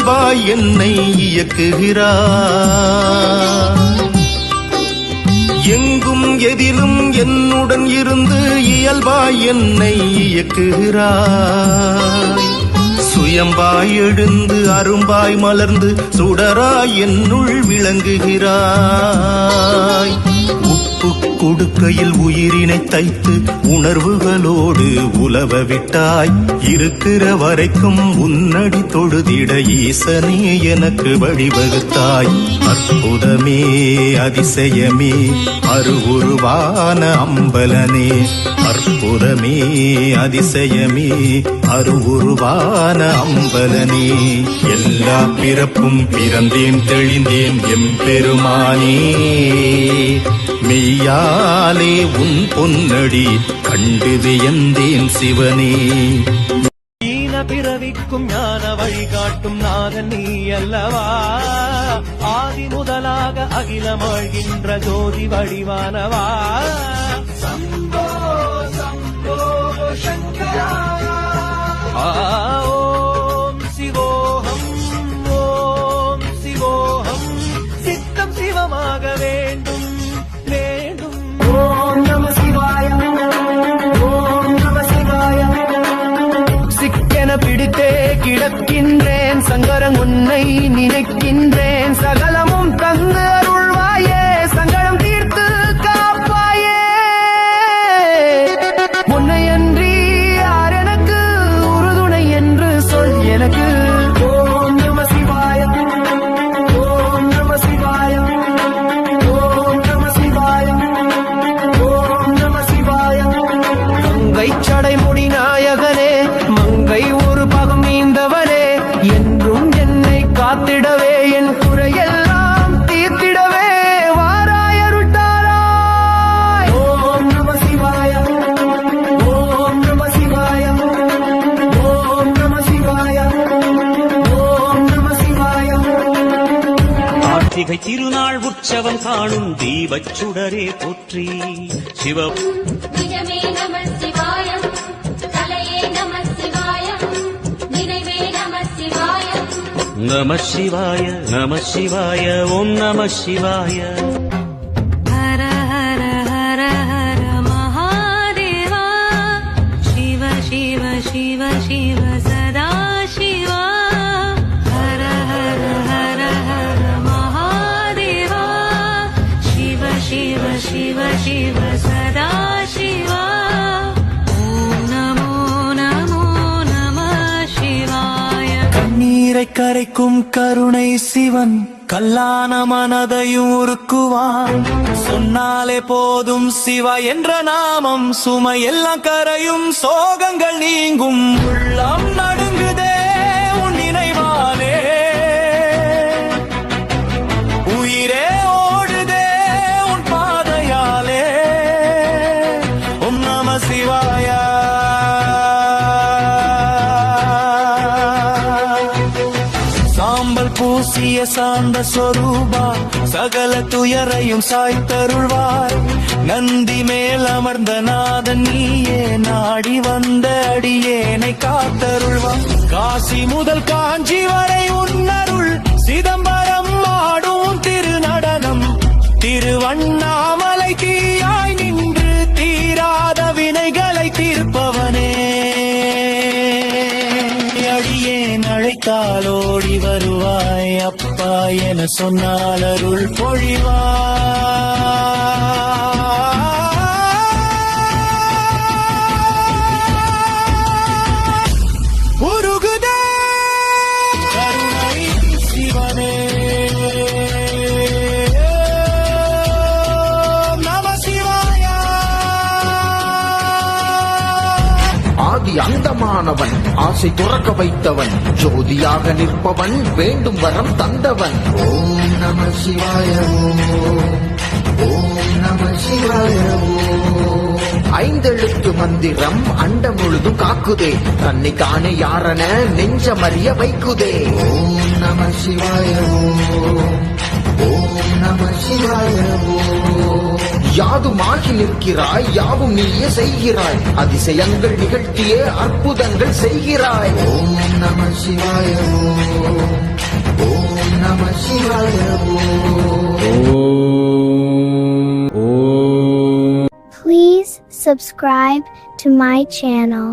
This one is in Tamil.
இயல்பாய் என்னை இயக்குகிறார். எங்கும் எதிலும் என்னுடன் இருந்து இயல்பாய் என்னை இயக்குகிறாய் சுயம்பாய் எழுந்து அரும்பாய் மலர்ந்து சுடராய் என்னுள் விளங்குகிறாய். கொடுக்கையில் உயிரினை தைத்து உணர்வுகளோடு உலவ விட்டாய். இருக்கிற வரைக்கும் உன்னடி தொழுதிட ஈசனே எனக்கு வழிவகுத்தாய். அற்புதமே அதிசயமே அருவுருவான அம்பலனே. அற்புதமே அதிசயமே அருவுருவான அம்பலனே. எல்லா பிறப்பும் பிறந்தேன் தெளிந்தேன் எம்பெருமானே. மெய்யாலே உன் பொன்னடி கண்டு வியந்தேன் சிவனே. ஈன பிறவிக்கும் ஞான வழிகாட்டும் நாதன் நீ அல்லவா? ஆதி முதலாக அகிலமாழ்கின்ற ஜோதி வடிவானவா? சம்போ சம்போ சங்கரா. நினைக்கின்றேன். சகலமும் தந்து காத்திடவே என் குறையெல்லாம் தீர்த்திடவே. வாராய் அருட்டாராய். ஓம் நம சிவாய. ஓம் நம சிவாய. ஓம் நம சிவாய. ஓம் நம சிவாய. கார்த்திகை திருநாள் உற்சவம் காணும் தீபச் சுடரே போற்றி. சிவ நிஜமே நம नमः शिवाय नमः शिवाय ॐ नमः शिवाय। हर हर हर हर महादेवा शि शिव शिव शिव सदा शिवा। हर हर हर हर महादेवा शिव शिव शिव शिव सदा கரைக்கும் கருணை சிவன் கல்லான மனதையும் உருக்குவான். சொன்னாலே போதும் சிவா என்ற நாமம் சுமையெல்லாம் கரையும் சோகங்கள் நீங்கும். பூசிய சாந்த சொரூபா சகல துயரையும் சாய்த்தருள்வார் நந்தி மேல் அமர்ந்த நாதன் நீயே நாடி வந்த அடியேனை காத்தருள்வார் காசி முதல் காஞ்சி வரை என சொன்னால் அருள் பொழிவா. ஆதி அந்தமானவன் ஆசை துறக்க வைத்தவன் ஜோதியாக நிற்பவன் வேண்டும் வரம் தந்தவன் ஓம் நம சிவாய ஓம். நம சிவாய. ஐந்தெழுத்து மந்திரம் அண்டம் முழுதும் காக்குதே தன்னை தானே யாரன நெஞ்சமறிய வைக்குதே ஓம் நம சிவாய ஓம். ஓம் யாதுமாகி நிற்கிறாய் யாவும் நீயே செய்கிறாய் அதிசயங்கள் நிகழ்த்தியே அற்புதங்கள் செய்கிறாய் ஓம் நம சிவாய ஓம் நம சிவாய ஓம் Please subscribe to my channel.